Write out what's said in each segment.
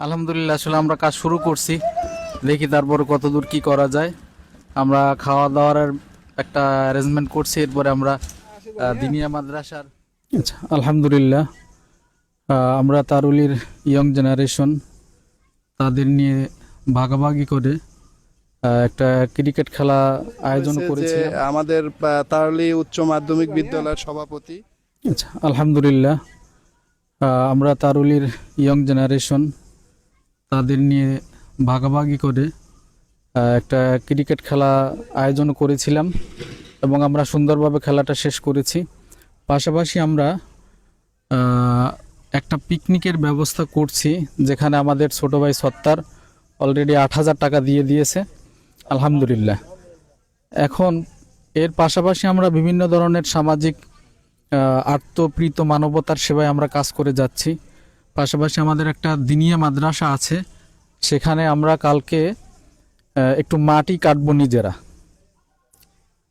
আলহামদুলিল্লাহ আসলে আমরা কাজ শুরু করছি। দেখি তারপর কত দূর কি করা যায়। আমরা খাওয়া দাওয়ার একটা অ্যারেঞ্জমেন্ট করছি এরপরে আমরা দিনিয়া মাদ্রাসার আচ্ছা আলহামদুলিল্লাহ। আমরা তারুলির ইয়ং জেনারেশন তাদের নিয়ে ভাগাভাগি করে একটা ক্রিকেট খেলা আয়োজন করেছে আমাদের তারলি উচ্চ মাধ্যমিক বিদ্যালয়ের সভাপতি। আচ্ছা আলহামদুলিল্লাহ। আমরা তারুলির ইয়ং জেনারেশন তাদের নিয়ে ভাগাভাগি করে একটা ক্রিকেট খেলা আয়োজন করেছিলাম এবং আমরা সুন্দরভাবে খেলাটা শেষ করেছি। পাশাপাশি আমরা একটা পিকনিকের ব্যবস্থা করছি যেখানে আমাদের ছোট ভাই সত্তার অলরেডি আট হাজার টাকা দিয়ে দিয়েছে। আলহামদুলিল্লাহ। এখন এর পাশাপাশি আমরা বিভিন্ন ধরনের সামাজিক আত্মপ্রীত মানবতার সেবায় আমরা কাজ করে যাচ্ছি। পাশাপাশি আমাদের একটা দিনিয়া মাদ্রাসা আছে, সেখানে আমরা কালকে একটু মাটি কাটবো নিজেরা।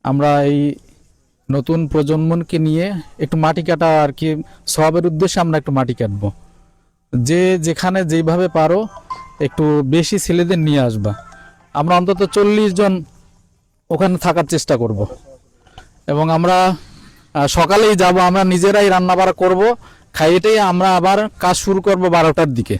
আমরা এই নতুন প্রজন্মকে নিয়ে একটু মাটি কাটা আর কি, সবের উদ্দেশ্যে আমরা একটু মাটি কাটবো। যে যেখানে যেইভাবে পারো, একটু বেশি ছেলেদের নিয়ে আসবা। আমরা অন্তত চল্লিশ জন ওখানে থাকার চেষ্টা করব। এবং আমরা সকালেই যাব, আমরা নিজেরাই রান্না বাড়া করব খাইয়েটেই আমরা আবার কাজ শুরু করব বারোটার দিকে।